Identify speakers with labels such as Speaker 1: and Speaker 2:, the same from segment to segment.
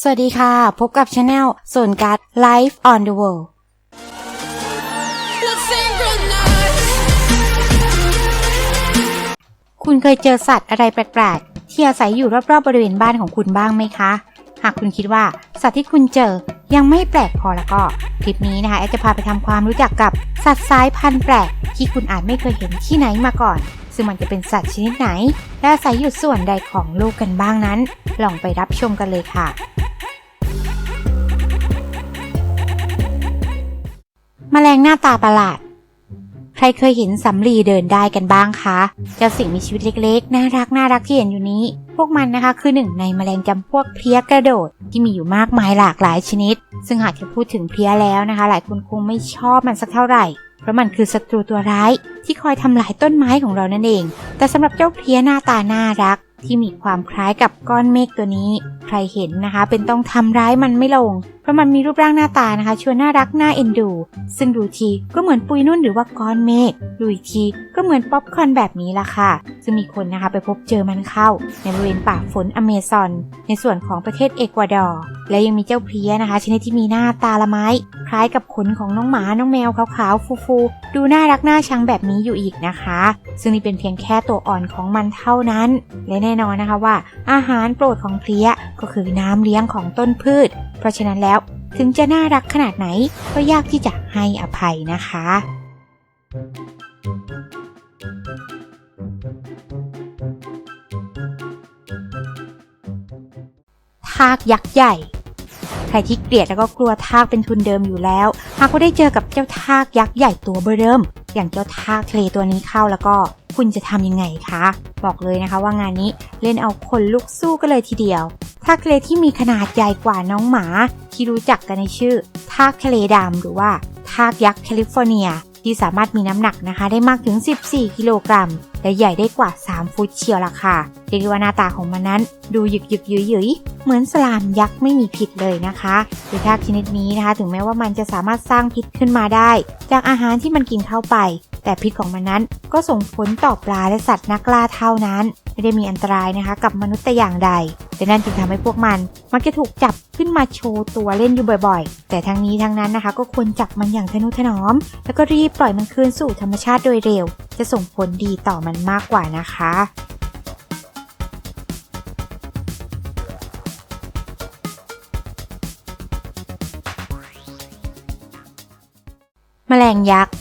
Speaker 1: สวัสดีค่ะ พบกับช anel ส่วนการ Life on the World คุณเคยเจอสัตว์อะไรแปลกๆ ที่อาศัยอยู่รอบๆบริเวณบ้านของคุณบ้างไหมคะ หากคุณคิดว่าสัตว์ที่คุณเจอยังไม่แปลกพอแล้วก็ คลิปนี้นะคะแอดจะพาไปทำความรู้จักกับสัตว์สายพันธุ์แปลก ที่คุณอาจไม่เคยเห็นที่ไหนมาก่อน ซึ่งมันจะเป็นสัตว์ชนิดไหน และอาศัยอยู่ส่วนใดของโลกกันบ้างนั้น ลองไปรับชมกันเลยค่ะ งหน้าตาประหลาด ใครเคยเห็นสำลีเดินได้กันบ้างคะเจ้าสิ่งมีชีวิตเล็กๆ น่ารักน่ารักที่เห็นอยู่นี้ พวกมันนะคะคือหนึ่งในแมลงจำพวกเพลี้ยกระโดดที่มีอยู่มากมายหลากหลายชนิด ซึ่งหากจะพูดถึงเพลี้ยแล้วนะคะ หลายคนคงไม่ชอบมันสักเท่าไหร่ เพราะมันคือศัตรูตัวร้ายที่คอยทำลายต้นไม้ของเรานั่นเอง แต่สำหรับเจ้าเพลี้ยหน้าตาน่ารักที่มีความคล้ายกับก้อนเมฆตัวนี้ ใครเห็นนะคะ เป็นต้องทำร้ายมันไม่ลง เพราะมันมีรูปร่างหน้าตานะคะ ชวนน่ารักน่าเอ็นดู ซึ่งดูทีก็เหมือนปุยนุ่นหรือว่าก้อนเมฆดูอีกทีก็เหมือนป๊อปคอร์นแบบนี้ล่ะค่ะ ซึ่งมีคนนะคะไปพบเจอมันเข้า ในบริเวณป่าฝนอเมซอน ในส่วนของประเทศเอกวาดอร์ และยังมีเจ้าเพลี้ยนะคะ ชนิดที่มีหน้าตาละไม้ คล้ายกับขนของน้องหมาน้องแมวขาวๆฟูๆดูน่ารักน่าชังแบบนี้อยู่อีกนะคะ ซึ่งนี่เป็นเพียงแค่ตัวอ่อนของมันเท่านั้น และแน่นอนนะคะว่า อาหารโปรดของเพลี้ยก็คือน้ำเลี้ยงของต้นพืช เพราะฉะนั้นแล้วถึงจะน่ารักขนาดไหนก็ยากที่จะให้อภัยนะคะ ทากยักษ์ใหญ่ ใครที่เกลียดแล้วก็กลัวทากเป็นทุนเดิมอยู่แล้ว หากว่าได้เจอกับเจ้าทากยักษ์ใหญ่ตัวเบอร์เริ่ม อย่างเจ้าทากทะเลตัวนี้เข้าแล้วก็คุณจะทำยังไงคะ บอกเลยนะคะว่างานนี้เล่นเอาคนลุกสู้กันเลยทีเดียว ทากทะเลที่มีขนาดใหญ่กว่าน้องหมา ที่รู้จักกันในชื่อทากทะเลดำหรือว่าทากยักษ์แคลิฟอร์เนีย ที่สามารถมีน้ำหนักนะคะ ได้มากถึง 14 กิโลกรัม และใหญ่ได้กว่า 3 ฟุตเชียวล่ะค่ะเรียกว่าหน้าตาของมันนั้น ดูหยึกหยึกยุยยุยเหมือนสลามยักษ์ไม่มีพิษเลยนะคะโดยทากชนิดนี้นะคะ ถึงแม้ว่ามันจะสามารถสร้างพิษขึ้นมาได้ จากอาหารที่มันกินเข้าไป แต่พิษของมันนั้นก็ส่งผลต่อปลาและสัตว์นักล่าเท่านั้น ไม่ได้มีอันตรายนะคะ กับมนุษย์แต่อย่างใด แต่นั่นจึงทำให้พวกมัน มักจะถูกจับขึ้นมาโชว์ตัวเล่นอยู่บ่อยๆ แต่ทั้งนี้ทั้งนั้นนะคะ ก็ควรจับมันอย่างทนุถนอม แล้วก็รีบปล่อยมันคืนสู่ธรรมชาติโดยเร็ว จะส่งผลดีต่อมันมากกว่านะคะแมลงยักษ์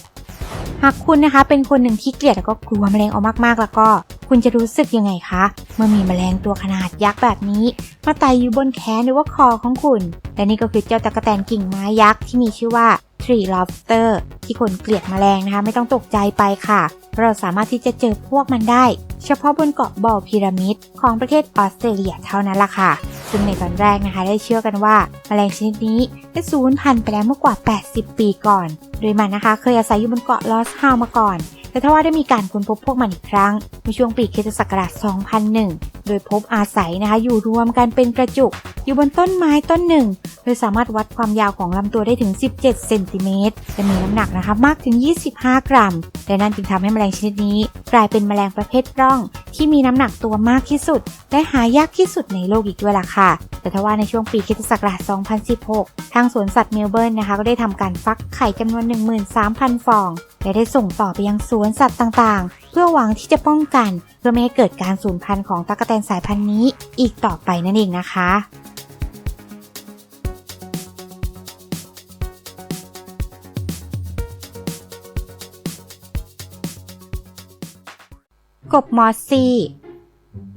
Speaker 1: หากคุณนะคะเป็นคนหนึ่งที่เกลียดแล้วก็กลัวแมลงออกมากๆ แล้วก็ คุณจะรู้สึกยังไงคะ เมื่อมีแมลงตัวขนาดยักษ์แบบนี้ มาไต่อยู่บนแขนหรือว่าคอของคุณ และนี่ก็คือเจ้าตะกแตนกิ่งไม้ยักษ์ที่มีชื่อว่า tree lobster ที่คนเกลียดแมลงนะคะ ไม่ต้องตกใจไปค่ะเราะเราสามารถที่จะเจอพวกมันได้ เฉพาะบนเกาะบอลพีระมิด ของประเทศออสเตรเลียเท่านั้นล่ะค่ะ ซึ่งในตอนแรกนะคะ ได้เชื่อกันว่าแมลงชนิดนี้ได้สูญพันธุ์ไปแล้วเมื่อกว่า 80 ปีก่อน โดยมันนะคะ เคยอาศัยอยู่บนเกาะลอสฮาวมาก่อน แต่ถ้าว่าได้มีการค้นพบพวกมันอีกครั้งในช่วงปีคิศักราช 2001 โดยพบอาศัยนะคะอยู่รวมกันเป็นกระจุก อยู่บนต้นไม้ต้นหนึ่ง โดยสามารถวัดความยาวของลำตัวได้ถึง 17 เซนติเมตรและมีน้ำหนักนะคะมากถึง 25 กรัม และนั่นจึงทำให้แมลงชนิดนี้ กลายเป็นแมลงประเภทร่อง ที่มีน้ำหนักตัวมากที่สุด และหายากที่สุดในโลกอีกด้วยล่ะค่ะ แต่ทว่าในช่วงปีคิศักราช2016 ทางสวนสัตว์เมลเบิร์นนะคะก็ได้ทำการฟักไข่จำนวน 13,000 ฟอง และได้ส่งต่อไปยังสวนสัตว์ต่างๆ เพื่อหวังที่จะป้องกัน เพื่อไม่ให้เกิดการสูญพันธุ์ของตั๊กแตนสายพันธุ์นี้ อีกต่อไปนั่นเองนะคะ กบมอสซี่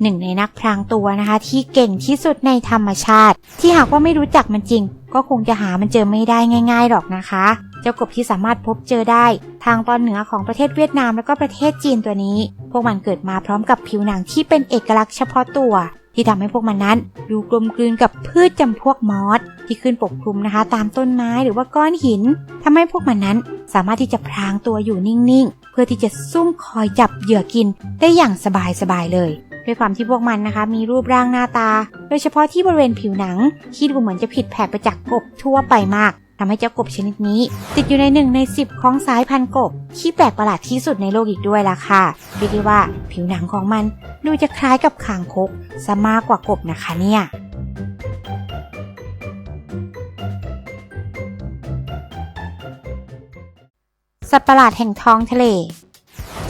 Speaker 1: หนึ่งในนักพรางตัวนะคะ ที่เก่งที่สุดในธรรมชาติ ที่หากว่าไม่รู้จักมันจริง ก็คงจะหามันเจอไม่ได้ง่าย ๆหรอกนะคะ เจ้ากบที่สามารถพบเจอได้ ทางตอนเหนือของประเทศเวียดนามแล้วก็ประเทศจีนตัวนี้ พวกมันเกิดมาพร้อมกับผิวหนังที่เป็นเอกลักษณ์เฉพาะตัว ที่ทำให้พวกมันนั้นดูกลมกลืนกับพืชจำพวกมอสที่ขึ้นปกคลุมนะคะ ตามต้นไม้หรือว่าก้อนหินทำให้พวกมันนั้นสามารถที่จะพรางตัวอยู่นิ่งๆ เพื่อที่จะซุ่มคอยจับเหยื่อกินได้อย่างสบายๆเลยด้วยความที่พวกมันนะคะ มีรูปร่างหน้าตา โดยเฉพาะที่บริเวณผิวหนังที่ดูเหมือนจะผิดแผกไปจากกบทั่วไปมาก ทำให้เจ้ากบชนิดนี้ ติดอยู่ในหนึ่งใน 10 ของสายพันธุ์กบ ที่แปลกประหลาดที่สุดในโลกอีกด้วยล่ะค่ะเรียกได้ว่าผิวหนังของมันดูจะคล้ายกับคางคกซะมากกว่ากบนะคะเนี่ยสัตว์ประหลาดแห่งท้องทะเล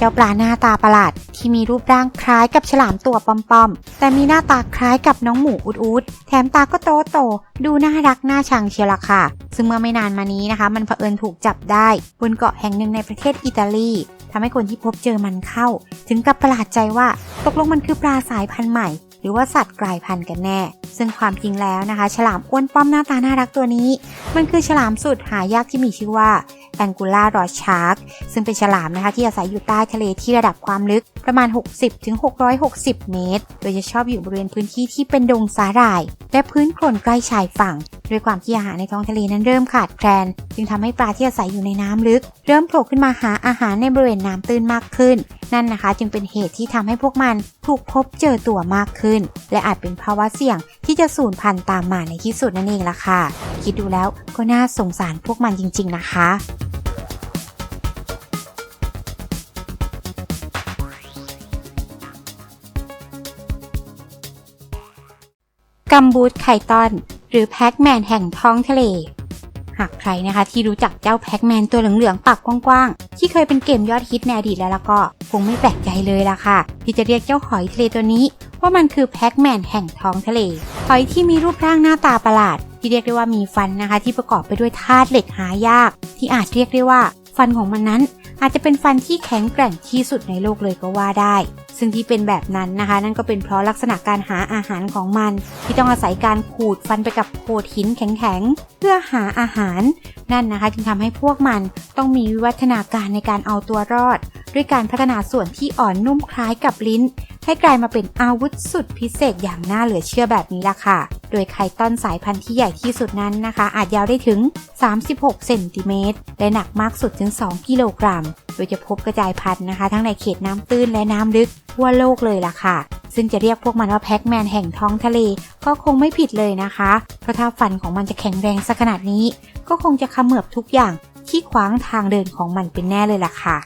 Speaker 1: เจ้าปลาหน้าตาประหลาด ที่มีรูปร่างคล้ายกับฉลามตัวปอมๆ แต่มีหน้าตาคล้ายกับน้องหมูอุดๆ แถมตาก็โตโตๆดูน่ารักน่าชังเชียวล่ะค่ะ ซึ่งเมื่อไม่นานมานี้นะคะ มันเผอิญถูกจับได้ บนเกาะแห่งหนึ่งในประเทศอิตาลีทำให้คนที่พบเจอมันเข้า ถึงกับประหลาดใจว่าตกลงมันคือปลาสายพันธุ์ใหม่ หรือว่าสัตว์กลายพันธุ์กันแน่ ซึ่งความจริงแล้วนะคะ ฉลามอ้วนป้อมหน้าตาน่ารักตัวนี้ มันคือฉลามสุดหายากที่มีชื่อว่า แองกูล่ารอชาร์กซึ่งเป็นฉลามนะคะที่อาศัยอยู่ใต้ทะเลที่ระดับความลึกประมาณ 60-660 เมตร โดยจะชอบอยู่บริเวณพื้นที่ที่เป็นดงสาหร่าย และพื้นโคลนใกล้ชายฝั่ง ด้วยความที่อาหารในท้องทะเลนั้นเริ่มขาดแคลน จึงทำให้ปลาที่อาศัยอยู่ในน้ำลึก เริ่มโผล่ขึ้นมาหาอาหารในบริเวณน้ำตื้นมากขึ้น นั่นนะคะ จึงเป็นเหตุที่ทำให้พวกมันถูกพบเจอตัวมากขึ้น และอาจเป็นภาวะเสี่ยงที่จะสูญพันธุ์ตามมาในที่สุดนั่นเองล่ะค่ะ คิดดูแล้วก็น่าสงสารพวกมันจริง ๆ นะคะ กัมบูดไข่ต้อน หรือแพ็กแมนแห่งท้องทะเล หากใครนะคะที่รู้จักเจ้าแพ็กแมนตัวเหลืองๆปากกว้างๆ ที่เคยเป็นเกมยอดฮิตในอดีตแล้วล่ะก็ คงไม่แปลกใจเลยล่ะค่ะ ที่จะเรียกเจ้าหอยทะเลตัวนี้ ว่ามันคือแพ็กแมนแห่งท้องทะเล หอยที่มีรูปร่างหน้าตาประหลาด ที่เรียกได้ว่ามีฟันนะคะ ที่ประกอบไปด้วยธาตุเหล็กหายาก ที่อาจเรียกได้ว่า ฟันของมันนั้นอาจจะเป็นฟันที่แข็งแกร่งที่สุดในโลกเลยก็ว่าได้ ซึ่งที่เป็นแบบนั้นนะคะ นั่นก็เป็นเพราะลักษณะการหาอาหารของมัน ที่ต้องอาศัยการขูดฟันไปกับโขดหินแข็งๆ เพื่อหาอาหาร นั่นนะคะจึงทำให้พวกมันต้องมีวิวัฒนาการในการเอาตัวรอด ด้วยการพัฒนาส่วนที่อ่อนนุ่มคล้ายกับลิ้น ให้กลายมาเป็นอาวุธสุดพิเศษอย่างน่าเหลือเชื่อแบบนี้ล่ะค่ะ โดยไข่ต้อนสายพันธุ์ที่ใหญ่ที่สุดนั้นนะคะ อาจยาวได้ถึง 36 เซนติเมตร และหนักมากสุดถึง 2 กิโลกรัม โดยจะพบกระจายพันธุ์นะคะ ทั้งในเขตน้ำตื้นและน้ำลึกทั่วโลกเลยล่ะค่ะ ซึ่งจะเรียกพวกมันว่าแพ็กแมนแห่งท้องทะเล ก็คงไม่ผิดเลยนะคะ เพราะถ้าฟันของมันจะแข็งแรงสักขนาดนี้ ก็คงจะขมือบทุกอย่างที่ขวางทางเดินของมันเป็นแน่เลยล่ะค่ะ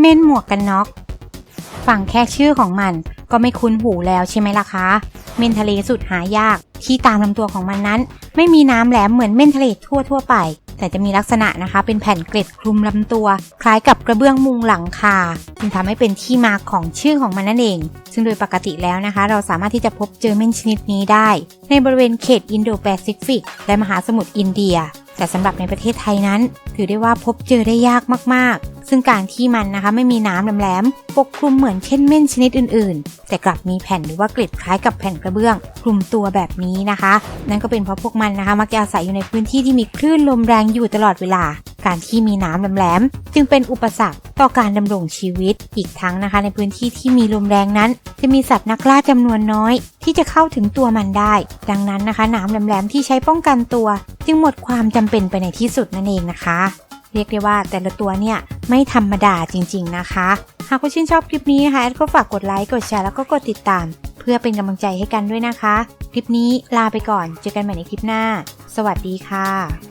Speaker 1: เม่นหมวกกันน็อก ฟังแค่ชื่อของมันก็ไม่คุ้นหูแล้วใช่ไหมล่ะคะ เม่นทะเลสุดหายาก ที่ตามลำตัวของมันนั้น ไม่มีน้ำแหลมเหมือนเม่นทะเลทั่วทั่วไป แต่จะมีลักษณะนะคะ เป็นแผ่นเกล็ดคลุมลำตัว คล้ายกับกระเบื้องมุงหลังคาจึงทำให้เป็นที่มาของชื่อของมันนั่นเอง ซึ่งโดยปกติแล้วนะคะ เราสามารถที่จะพบเจอเม่นชนิดนี้ได้ ในบริเวณเขตอินโดแปซิฟิกและมหาสมุทรอินเดีย แต่สำหรับในประเทศไทยนั้น ถือได้ว่าพบเจอได้ยากมากๆ ซึ่งการที่มันนะคะไม่มีน้ำแหลมๆปกคลุมเหมือนเช่นเม่นชนิดอื่นๆ แต่กลับมีแผ่นหรือว่าเกล็ดคล้ายกับแผ่นกระเบื้อง คลุมตัวแบบนี้นะคะ นั่นก็เป็นเพราะพวกมันนะคะมักจะอาศัยอยู่ในพื้นที่ที่มีคลื่นลมแรงอยู่ตลอดเวลา การที่มีน้ำแหลมๆจึงเป็นอุปสรรคต่อการดำรงชีวิตอีกทั้งนะคะ ในพื้นที่ที่มีลมแรงนั้น จะมีสัตว์นักล่าจำนวนน้อย ที่จะเข้าถึงตัวมันได้ ดังนั้นนะคะน้ำแหลมๆที่ใช้ป้องกันตัว จึงหมดความจำเป็นไปในที่สุดนั่นเองนะคะ เรียกได้ว่าแต่ละตัวเนี่ย ไม่ธรรมดาจริง ๆ นะคะ หากคุณชื่นชอบคลิปนี้นะคะแอดก็ฝากกดไลค์ กดแชร์แล้วก็กดติดตาม เพื่อเป็นกำลังใจให้กันด้วยนะคะ คลิปนี้ลาไปก่อน เจอกันใหม่ในคลิปหน้า สวัสดีค่ะ